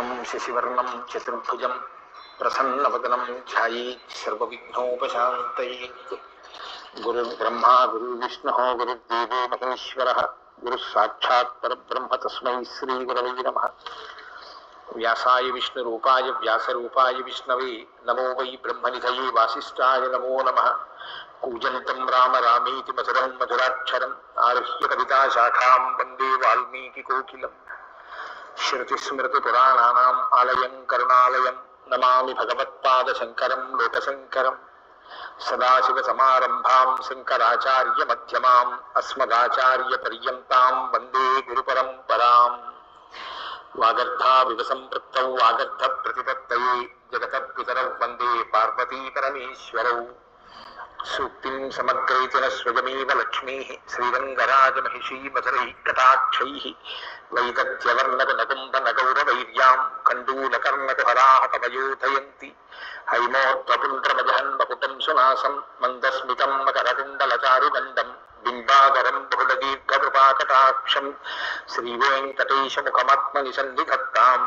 कृष्णं शशिवर्णं चतुर्भुजं प्रसन्नवदनं ध्यायीत् सर्वविघ्नोपशान्तये। गुरुर्ब्रह्मा, गुरुर्विष्णुः, गुरुर्देवो महेश्वर गुरुः साक्षात् परब्रह्म तस्मै श्रीगुरवै नमः। व्यासाय विष्णुरूपाय, व्यासरूपाय विष्णवे नमो वै ब्रह्म ब्रह्मनिधये वासीय नमो नम। कूजन्तं राम रामीति रामेति मधुराक्षर आरह्य कविता शाखा वंदे वाल्मीकिकोकिलम्। శృతిస్మృతిపురాణానాం ఆలయం కరుణాలయం నమామి భగవత్పాదశంకరం లోకశంకరం సదాశివసమారంభాం అస్మదాచార్య పర్యంతాం వందే గురుపరంపరాం వాగర్ధావివ సంపృక్తౌ వాగర్ధ ప్రతిపత్తయే జగతపితరౌ వందే పార్వతీ పరమేశ్వరౌ சூக்திம் சமக்ரைத்தின ஸ்ருதமீவ லக்ஷ்மீ ஸ்ரீரங்கராஜ மகிஷீ மதுரை கடாட்சைः வைதத்யவர்ணக நகும்ப நகௌர வைர்யாம் கண்டூல கர்ணகுஹராக தமயோதயந்தி ஹைமோத்வபுண்டமஜஹன் பகுடம் சுநாசம் மந்தஸ்மிதம் மகரகுண்டலச்சாருகண்டம் பிம்பாகரம் புகுடதீர்க்கபாகடாட்சம் ஸ்ரீவேங்கடேஷமுகமாத்மனிசன்னிகத்தாம்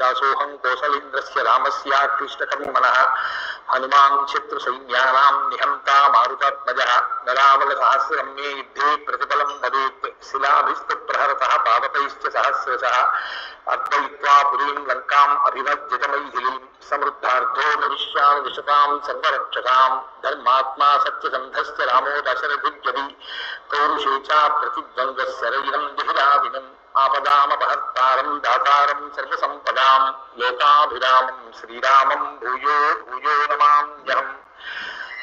दासोहम कौशल इंद्रस्य रामस्याकृष्टकर्म मनः हनुमान क्षेत्र सैन्यानां निहंता मारुतात्मजः नरावल सहस्रं मे युद्धे प्रतिफलं भवेत्। शिलाभिस्तप्रहरतः पावकैश्च सहस्रशः। अर्पयित्वा पुरीं लङ्काम् अभिमज्जतमैथिलीं समृद्धार्थो भविष्यामि विशतां सर्वरक्षसां धर्मात्मा सत्यसन्धश्च रामो दशरथिद्वदि पौरुषे च प्रतिद्वन्द्वः सरैरं दिहिराविनम्। आपदामपहर्तारम् दातारम् सर्वसम्पदाम् लोकाभिरामम् श्रीरामम् भूयो भूयो नमाम्यहम्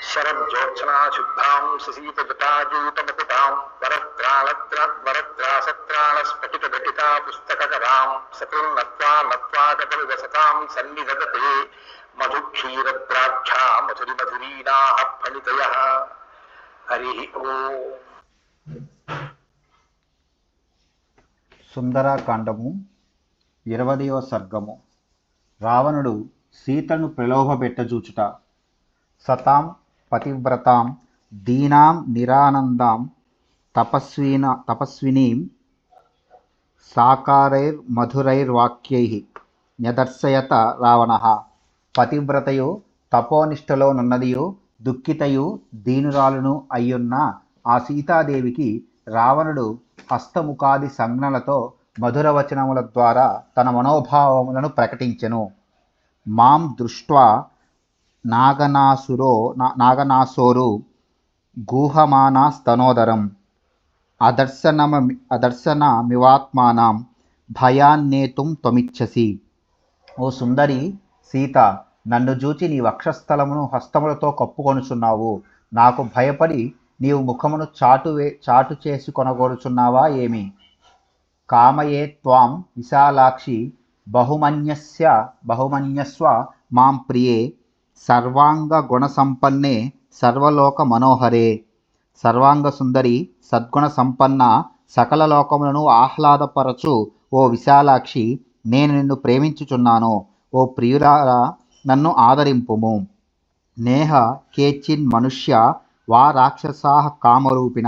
शरज्योत्सना शुद्धाम् ससीतजटाजूतमकुटाम् वरत्राणत्रात्वरत्रासत्राणस्फटितघटिता पुस्तककराम् सकृम् नत्वा नत्वा गतविवसताम् सन्निधते मधुक्षीरद्राक्षा मधुरिमधुरीणाः फणितयः हरिः ओम्। సుందరాకాండము ఇరవదవ సర్గము. రావణుడు సీతను ప్రలోభపెట్టజూచుట. సతాం పతివ్రతాం దీనాం నిరానందాం తపస్వీన తపస్వినీం సాకారైర్మధురైర్వాక్యై న్యదర్శయత రావణ. పతివ్రతయు తపోనిష్టలోనున్నదియు దుఃఖితయు దీనురాలును అయ్యున్న ఆ సీతాదేవికి రావణుడు హస్తముఖాది సంజ్ఞలతో మధురవచనముల ద్వారా తన మనోభావములను ప్రకటించెను. మాం దృష్ట్వా నాగనాసురో నా- నాగనాసోరు గూహమానాస్తనోదరం అదర్శనమ అదర్శనమివాత్మానం భయాన్నేతుం త్వమిచ్చసి. ఓ సుందరి సీత నన్ను చూచి నీ వక్షస్థలమును హస్తములతో కప్పుకొనుచున్నావు. నాకు భయపడి నీవు ముఖమును చాటు చాటు చేసి కొనగోరుచున్నావా ఏమి? కామయే త్వాం విశాలాక్షి బహుమన్యస్య బహుమన్యస్వ మాం ప్రియే సర్వాంగ గుణసంపన్నే సర్వలోక మనోహరే సర్వాంగ సుందరి సద్గుణ సంపన్న సకల లోకములను ఆహ్లాదపరచు ఓ విశాలాక్షి నేను నిన్ను ప్రేమించుచున్నాను. ఓ ప్రియురారా నన్ను ఆదరింపుము. నేహ కేచిన్ మనుష్య వా రాక్షసా కామరూపిణ.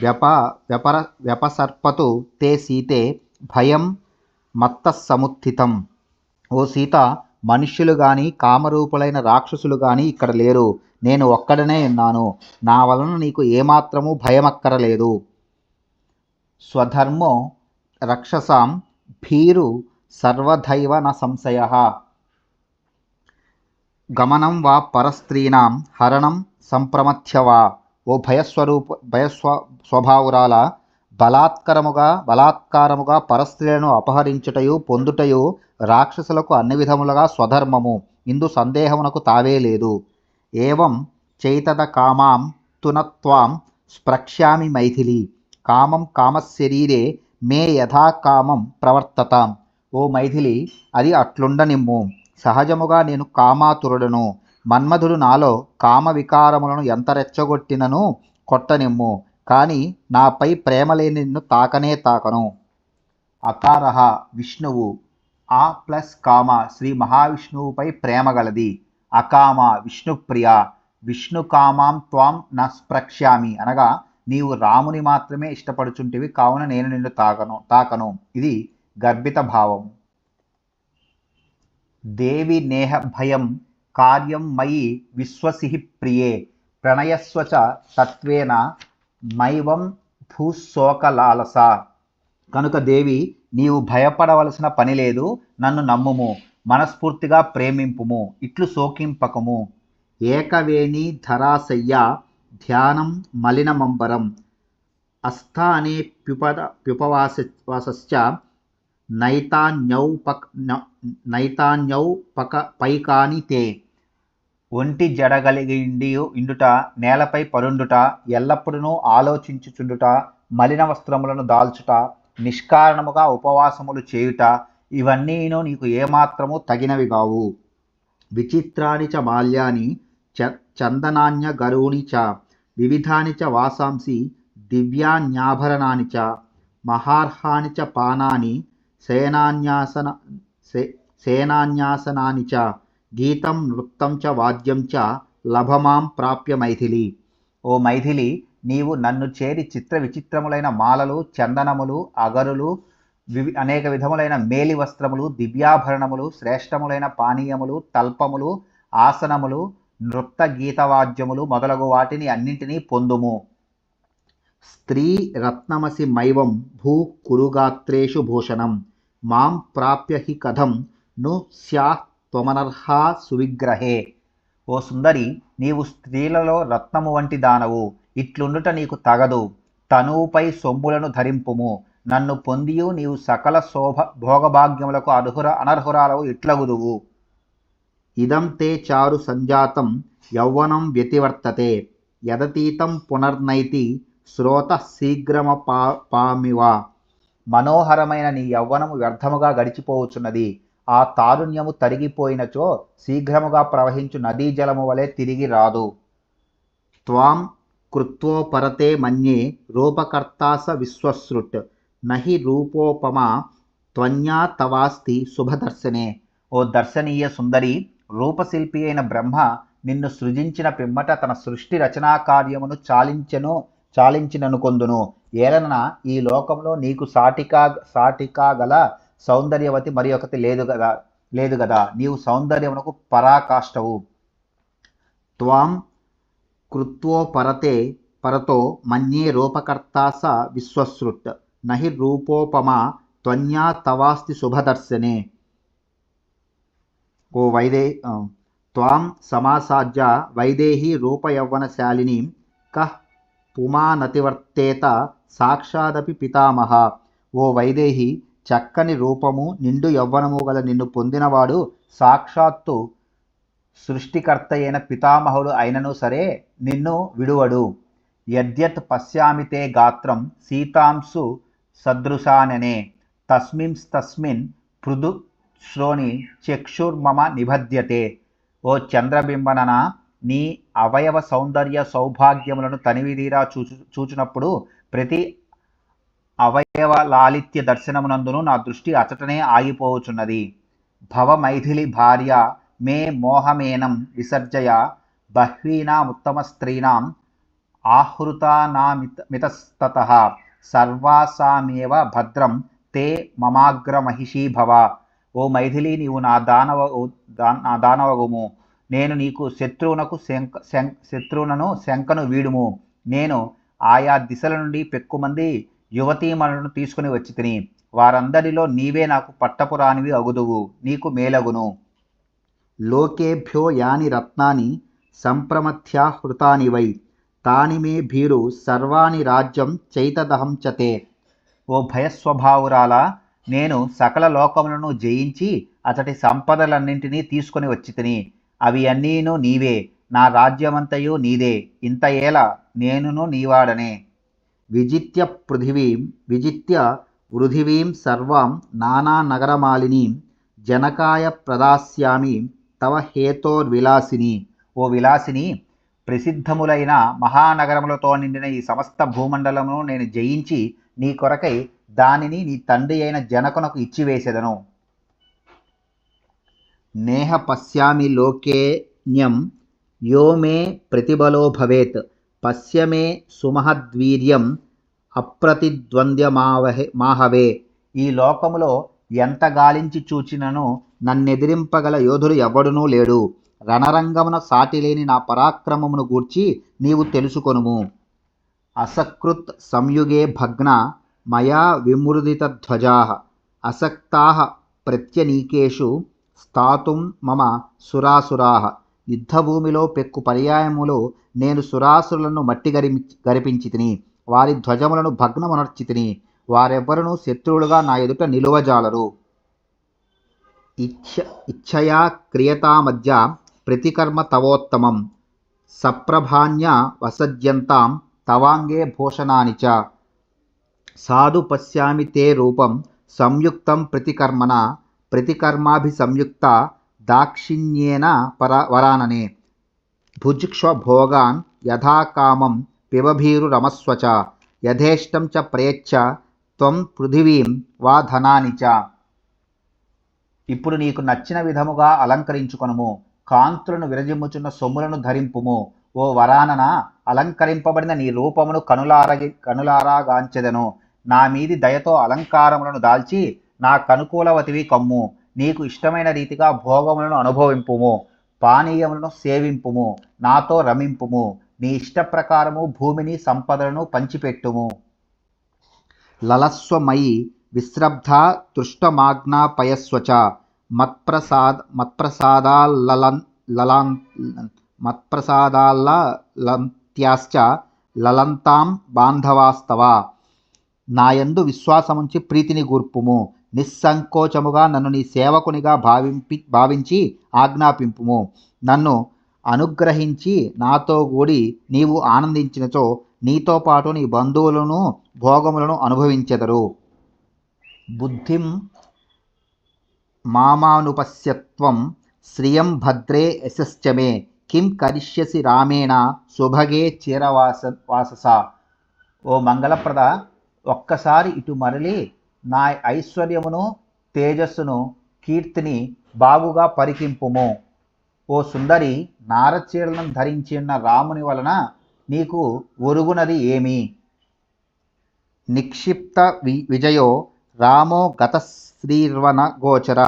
వ్యప వ్యపర వ్యపసర్పతు తే సీతే భయం మత్తస్సముత్థితం. ఓ సీత మనుష్యులు కానీ కామరూపులైన రాక్షసులు కానీ ఇక్కడ లేరు. నేను ఒక్కడనే ఉన్నాను. నా వలన నీకు ఏమాత్రము భయమక్కరలేదు. స్వధర్మో రక్షసాం భీరు సర్వధైవ న సంశయ. గమనం వా పరస్త్రీణాం హరణం సంప్రమథ్య వా. ఓ భయస్వరూప భయస్వ స్వభావురాల బలాత్కరముగా బలాత్కారముగా పరస్త్రీలను అపహరించుటయు పొందుటయు రాక్షసులకు అన్ని విధములుగా స్వధర్మము. ఇందు సందేహమునకు తావే లేదు. ఏవం చైతద కామాం తునత్వాం స్ప్రక్ష్యామి మైథిలి. కామం కామశరీరే మే యథా కామం ప్రవర్తతాం. ఓ మైథిలి అది అట్లుండనిమ్ము. సహజముగా నేను కామాతురుడను. మన్మధుడు నాలో కామ వికారములను ఎంత రెచ్చగొట్టినను కొట్టనిమ్ము. కానీ నాపై ప్రేమ లేని నిన్ను తాకనే తాకను. అకారహ విష్ణువు. ఆ ప్లస్ కామ శ్రీ మహావిష్ణువుపై ప్రేమ గలది. అకామ విష్ణుప్రియ. విష్ణు కామాం త్వాం న స్ప్రక్ష్యామి. అనగా నీవు రాముని మాత్రమే ఇష్టపడుచుంటివి. కావున నేను నిన్ను తాకను తాకను. ఇది గర్భిత భావం దేవి నేహ భయం కార్యం మయి విశ్వసి ప్రియే. ప్రణయస్వ చ తత్వేన మైవం భూశోకలాలస. కనుక దేవి నీవు భయపడవలసిన పని లేదు నన్ను నమ్ముము మనస్ఫూర్తిగా ప్రేమింపుము ఇట్లు శోకింపకము. ఏకవేణి ధరాశయ్య ధ్యానం మలినమంబరం. అస్థానే ప్యుపద ప్యుపవాస వాసశ్చ నైతాన్యౌపక్ నైతాన్యౌ పక పైకాని తే. ఒంటి జడగలిగిండి ఇండుట నేలపై పరుండుట ఎల్లప్పుడూ ఆలోచించుచుండుట మలిన వస్త్రములను దాల్చుట నిష్కారణముగా ఉపవాసములు చేయుట ఇవన్నీను నీకు ఏమాత్రము తగినవి కావు విచిత్రాని చ మాల్యాని చ చందనాన్య గరుణి చ వివిధాని చ వాసాంసి దివ్యాన్యాభరణాని చ మహార్హాని చ పానాని సేనాన్యాసన సే- సేనాన్యాసనాని చ గీతం నృత్తం చ వాద్యం చ లభమాం ప్రాప్య మైథిలి. ఓ మైథిలి నీవు నన్ను చేరి చిత్ర విచిత్రములైన మాలలు చందనములు అగరులు వివి అనేక విధములైన మేలి వస్త్రములు దివ్యాభరణములు శ్రేష్టములైన పానీయములు తల్పములు ఆసనములు నృత్త గీతవాద్యములు మొదలగు వాటిని అన్నింటినీ పొందుము. స్త్రీ రత్నమసి మైవం భూ కురుగాత్రేషు భూషణం. మాం ప్రాప్య హి కథం ను స్యా త్వమనర్హా సువిగ్రహే. ఓ సుందరి నీవు స్త్రీలలో రత్నము వంటి దానవు. ఇట్లుండుట నీకు తగదు. తనువుపై సొమ్ములను ధరింపుము. నన్ను పొందియు నీవు సకల శోభ భోగభాగ్యములకు అర్హుర అనర్హురాలవు ఇట్లగుదువు. ఇదం తే చారు సంజాతం యౌవనం వ్యతివర్తతే. యదతీతం పునర్నైతి శ్రోత శీఘ్రమపా పామివా. మనోహరమైన నీ యవ్వనము వ్యర్థముగా గడిచిపోవచ్చున్నది. ఆ తారుణ్యము తరిగిపోయినచో శీఘ్రముగా ప్రవహించు నదీ జలము వలె తిరిగి రాదు. త్వాం కృత్వోపరతే మన్యే రూపకర్తాస విశ్వసృట్. నహి రూపోపమా త్వన్యా తవాస్తి శుభదర్శనే. ఓ దర్శనీయ సుందరి రూపశిల్పి అయిన బ్రహ్మ నిన్ను సృజించిన పిమ్మట తన సృష్టి రచనా కార్యమును చాలించెను. చాలించిననుకొందును. ఏలన ఈ లోకంలో నీకు సాటికా సాటికా గల సౌందర్యవతి మరి ఒకటి లేదు కదా లేదు కదా నీవు సౌందర్యమునకు పరాకాష్టవు త్వాం కృత్వోపరతే పరతో మన్యే రూపకర్తా స విశ్వసృట్. నహి రూపోపమా త్వన్యా తవాస్తి శుభదర్శనే. ఓ వైదే త్వాం సమాసాజ్య వైదేహి రూపయవ్వనశాలిని కహ్ పుమానతివర్తేత సాక్షాదపి పితామహ. ఓ వైదేహి చక్కని రూపము నిండు యవ్వనము గల నిన్ను పొందినవాడు సాక్షాత్తు సృష్టికర్త అయిన పితామహుడు అయినను సరే నిన్ను విడువడు. యద్యత్ పశ్యామితే గాత్రం సీతాంసు సదృశాననే. తస్మింస్తస్మిన్ పృదు శ్రోణి చక్షుర్మమ నిబధ్యతే. ఓ చంద్రబింబననా నీ అవయవ సౌందర్య సౌభాగ్యములను తనివిదీరా చూచు చూచినప్పుడు ప్రతి అవయవ లాలిత్య దర్శనమునందును నా దృష్టి అచటనే ఆగిపోవచున్నది భవమైథిలి భార్య మే మోహమేనం విసర్జయ బహ్వీనాముత్తమ స్త్రీణాం ఆహృతానామిత మితస్తత సర్వాసామేవ భద్రం తే మమాగ్రమహిషీ భవ. ఓ మైథిలి నీవు నా దానవ దా- నా దానవగుము. నేను నీకు శత్రువునకు శంక శం- శత్రువునను శంకను వీడుము. నేను ఆయా దిశల నుండి పెక్కుమంది యువతీమణులను తీసుకుని వచ్చి తిని వారందరిలో నీవే నాకు పట్టపురానివి అగుదువు నీకు మేలగును. లోకేభ్యో యాని రత్నాని సంప్రమథ్యా హృతాని వై తాని మే భీరు సర్వాణి రాజ్యం చైతదహం చతే. ఓ భయస్వభావురాలా నేను సకల లోకములను జయించి అతడి సంపదలన్నింటినీ తీసుకుని వచ్చి తిని అవి అన్నీను నీవే. నా రాజ్యమంతయు నీదే. ఇంత ఏల నేనును నీవాడనే. విజిత్య పృథివీం విజిత్య పృథివీం సర్వాం నానానగరమాలినీం జనకాయ ప్రదాస్యామి తవ హేతోర్విలాసిని. ఓ విలాసిని ప్రసిద్ధములైన మహానగరములతో నిండిన ఈ సమస్త భూమండలమును నేను జయించి నీ కొరకై దానిని నీ తండ్రి అయిన జనకునకు ఇచ్చివేసెదను. నేహ పశ్యామి లోకేన్యం యో మే ప్రతిబలో భవేత్ పశ్య మే సుమహద్వీర్యం అప్రతిద్వంద్యమావహే మాహవే. ఈ లోకములో ఎంత గాలించి చూచినను నన్నెదిరింపగల యోధుడు ఎవడునూ లేడు. రణరంగమున సాటిలేని నా పరాక్రమమును గూర్చి నీవు తెలుసుకొనుము. అసకృత్ సంయుగే భగ్న మయా విమృదితధ్వజా అసక్తా ప్రత్యనీకేషు స్థాతుం మమ సురాసురా. యుద్ధభూమిలో పెక్కు పర్యాయములో నేను సురాసురులను మట్టి గరిమి గరిపించి తిని వారి ధ్వజములను భగ్నమునర్చి తిని వారెవ్వరును శత్రువులుగా నా ఎదుట నిలువజాలరు. ఇచ్ఛ ఇచ్ఛయా క్రియతా మధ్య ప్రతికర్మ తవోత్తమం. సప్రభాన్య వసజ్యంతాం తవాంగే భూషణాని చ. సాధు పశ్యామి తే రూపం సంయుక్తం ప్రతికర్మణ. ప్రతికర్మాభిసంయుక్త దాక్షిణ్యేన పర వరాననే. భుజిక్ష్వ భోగాన్ యథాకామం పివభీరు రమస్వచ యథేష్టం చ ప్రయచ్చ త్వం పృథివీం వా ధనాని చ. ఇప్పుడు నీకు నచ్చిన విధముగా అలంకరించుకొనుము. కాంతులను విరజిమ్ముచున్న సొమ్ములను ధరింపుము. ఓ వరానన అలంకరింపబడిన నీ రూపమును కనులారగి కనులారాగాంచెదను. నా మీది దయతో అలంకారములను దాల్చి నా కనుకూలవతివి కమ్ము. నీకు ఇష్టమైన రీతిగా భోగములను అనుభవింపుము. పానీయములను సేవింపుము. నాతో రమింపుము. నీ ఇష్ట ప్రకారము భూమిని సంపదలను పంచిపెట్టుము. లలస్వమయి విశ్రబ్ధ తృష్టమాజ్ఞాపయస్వ పయస్వచ మత్ప్రసాద్ మత్ప్రసాదాల్లలన్ లలాన్ మత్ప్రసాదాల్లంత్యాశ్చ లలంతాం బాంధవాస్తవ. నాయందు విశ్వాసముంచి ప్రీతిని గూర్పుము. నిస్సంకోచముగా నన్ను నీ సేవకునిగా భావింపి భావించి ఆజ్ఞాపింపుము. నన్ను అనుగ్రహించి నాతో కూడి నీవు ఆనందించినచో నీతో పాటు నీ బంధువులను భోగములను అనుభవించెదరు. బుద్ధిం మామానుపశ్యత్వం శ్రియం భద్రే యశశ్చమే. కిం కరిష్యసి రామేణ శుభగే చీరవాస వాసస. ఓ మంగళప్రద ఒక్కసారి ఇటు మరలి నా ఐశ్వర్యమును తేజస్సును కీర్తిని బాగుగా పరికింపుము. ఓ సుందరి నారచీరలను ధరించి ఉన్న రాముని వలన నీకు ఒరుగునది ఏమి? నిక్షిప్త వి విజయో రామో గతశ్రీర్వన గోచర.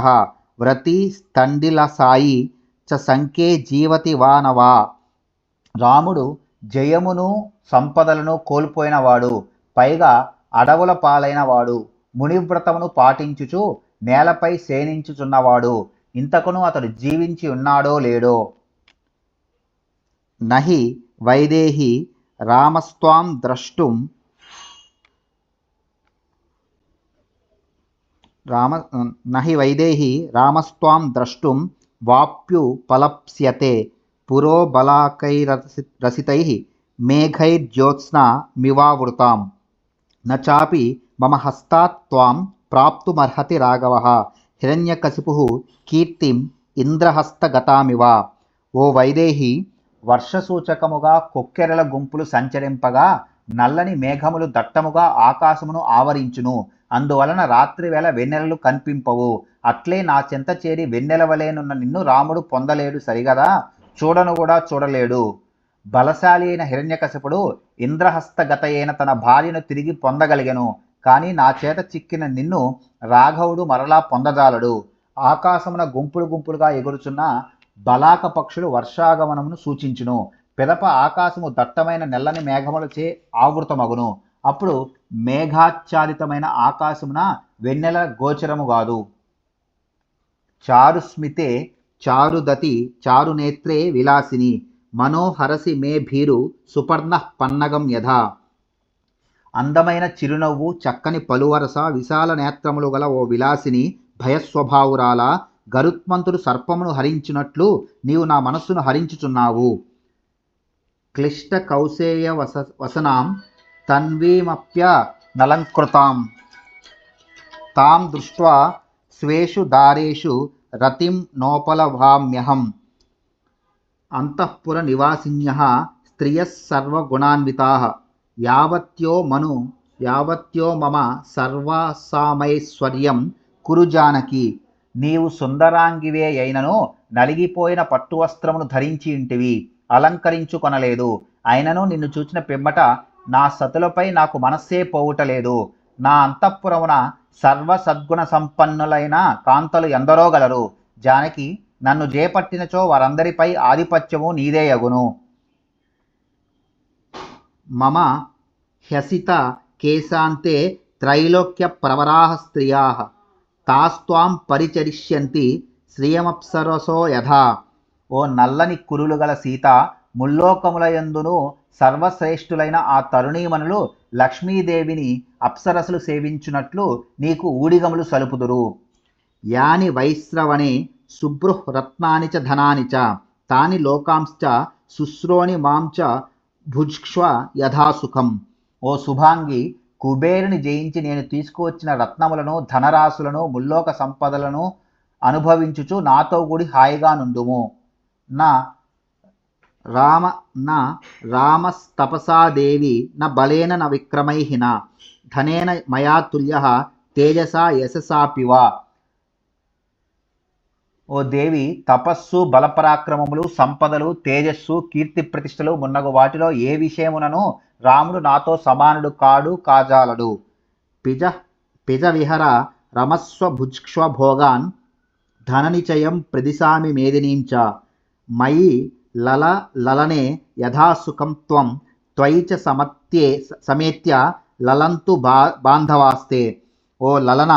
వ్రతి స్తండిల సాయి చ సంకే జీవతి వానవా. రాముడు జయమును సంపదలను కోల్పోయినవాడు పైగా అడవుల పాలైనవాడు. మునివ్రతమును పాటించుచు నేలపై శయనించుచున్నవాడు ఇంతకును అతడు జీవించి ఉన్నాడో లేడో? నహి వైదేహి రామస్వాం ద్రష్టుం. రామ నహి వైదేహి రామస్వాం ద్రష్టుం వాప్యు పలప్స్యతే. పురో బలాకైరసి రసితై మేఘైర్జ్యోత్స్నా మివావృతాం. న చాపి మమ హస్తాత్ త్వాం ప్రాప్తుమర్హతి రాఘవ హిరణ్యకశిపు కీర్తిం ఇంద్రహస్తగతామివ ఓ వైదేహి వర్షసూచకముగా కొక్కెరల గుంపులు సంచరింపగా నల్లని మేఘములు దట్టముగా ఆకాశమును ఆవరించును। అందువలన రాత్రివేళ వెన్నెలలు కనిపింపవు। అట్లే నా చెంత చేరి వెన్నెలవలేనున్న నిన్ను రాముడు పొందలేడు సరిగదా? చూడను కూడా చూడలేడు। బలశాలి అయిన హిరణ్యకశపుడు ఇంద్రహస్తగత అయిన తన భార్యను తిరిగి పొందగలిగను। కానీ నా చేత చిక్కిన నిన్ను రాఘవుడు మరలా పొందజాలడు. ఆకాశమున గుంపులు గుంపులుగా ఎగురుచున్న బలాక పక్షులు వర్షాగమనమును సూచించును. పిదప ఆకాశము దట్టమైన నెల్లని మేఘములచే ఆవృతమగును. అప్పుడు మేఘాచ్ఛాదితమైన ఆకాశమున వెన్నెల గోచరము కాదు చారుస్మితే చారుదతి చారునేత్రే విలాసిని. మనోహరసి మే భీరు సుపర్ణ పన్నగం యథా. అందమైన చిరునవ్వు చక్కని పలువరస విశాల నేత్రములు గల ఓ విలాసిని భయస్వభావురాల గరుత్మంతుడు సర్పమును హరించినట్లు నీవు నా మనస్సును హరించుచున్నావు. క్లిష్ట కౌసేయ వస వసనాం తన్వీమప్య నలంకృతాం. తాం దృష్ట్వా స్వేషు దారేషు రతిం నోపలభామ్యహం. అంతఃపుర నివాసిన్య స్త్రియ సర్వగుణాన్వితా. యావత్యో మను యావత్యో మమ సర్వసామైశ్వర్యం కురు జానకి. నీవు సుందరాంగివే అయినను నలిగిపోయిన పట్టు వస్త్రమును ధరించి ఇంటివి అలంకరించుకొనలేదు అయినను నిన్ను చూచిన పిమ్మట నా సతులపై నాకు మనస్సే పోవుటలేదు. నా అంతఃపురమున సర్వ సద్గుణ సంపన్నులైన కాంతలు ఎందరో గలరు. జానకి నన్ను జేపట్టినచో వారందరిపై ఆధిపత్యము నీదేయగును మమ హ్యసిత కేశాంతే త్రైలోక్య ప్రవరాహ స్త్రియా. తాస్త్వాం పరిచరిష్యంతి శ్రియమప్సరసో యథా. ఓ నల్లని కురులు గల సీత ముల్లోకములయందును సర్వశ్రేష్ఠులైన ఆ తరుణీమణులు లక్ష్మీదేవిని అప్సరసులు సేవించునట్లు నీకు ఊడిగములు సలుపుదురు. యాని వైశ్రవణే శుభ్రుః రత్నాని చ ధనాని చ తాని లోకాంశ్చ శుశ్రోని మాంచ భుజ్క్ష్వ యథాసుఖం. ఓ శుభాంగి కుబేరుని జయించి నేను తీసుకువచ్చిన రత్నములను ధనరాశులను ముల్లోక సంపదలను అనుభవించుచు నాతో కూడి హాయిగా నుండుము. నా రామ నా రామస్తపసాదేవి న బలేన న విక్రమైహిన ధనేన మయా తుల్య తేజసా యశసాపివా ఓ దేవి తపస్సు బలపరాక్రమములు సంపదలు తేజస్సు కీర్తి ప్రతిష్టలు మున్నగు వాటిలో ఏ విషయమునను రాముడు నాతో సమానుడు కాడు కాజాలడు. పిజ పిజ విహర రమస్వ భుజ్క్ష్వ భోగాన్ ధననిచయం ప్రదిశామి మేదినీంచ మయి లల లలనే యథాసుఖం త్వం త్వయిచ చ సమత్యే సమేత్య లలంతు బా బాంధవాస్తే. ఓ లలన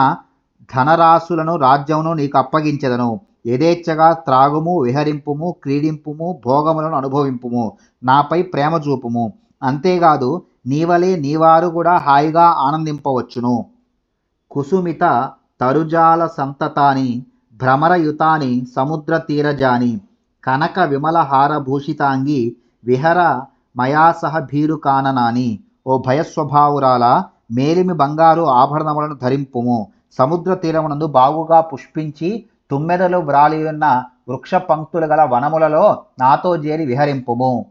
ధనరాశులను రాజ్యమును నీకు అప్పగించెదను. యథేచ్ఛగా త్రాగుము విహరింపుము క్రీడింపుము భోగములను అనుభవింపుము నాపై ప్రేమ చూపుము. అంతేకాదు నీవలే నీవారు కూడా హాయిగా ఆనందింపవచ్చును. కుసుమిత తరుజాల సంతతాని భ్రమరయుతాని సముద్ర తీరజాని కనక విమల హారభూషితాంగి విహర మయాసహ భీరు భీరుకాననాని ఓ భయస్వభావురాల మేలిమి బంగారు ఆభరణములను ధరింపుము. సముద్ర తీరమునందు బాగుగా పుష్పించి తుమ్మెదలు వ్రాలియున్న వృక్ష పంక్తులు గల వనములలో నాతో చేరి విహరింపుము.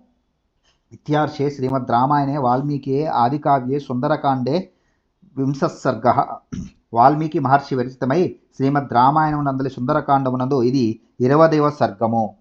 ఇత్యార్షే శ్రీమద్ రామాయణే వాల్మీకి ఆదికావ్యే సుందరకాండే వింశసర్గ వాల్మీకి మహర్షి విరచితమై శ్రీమద్ రామాయణమునందలి సుందరకాండమునందు ఇది ఇరవదైవ సర్గము.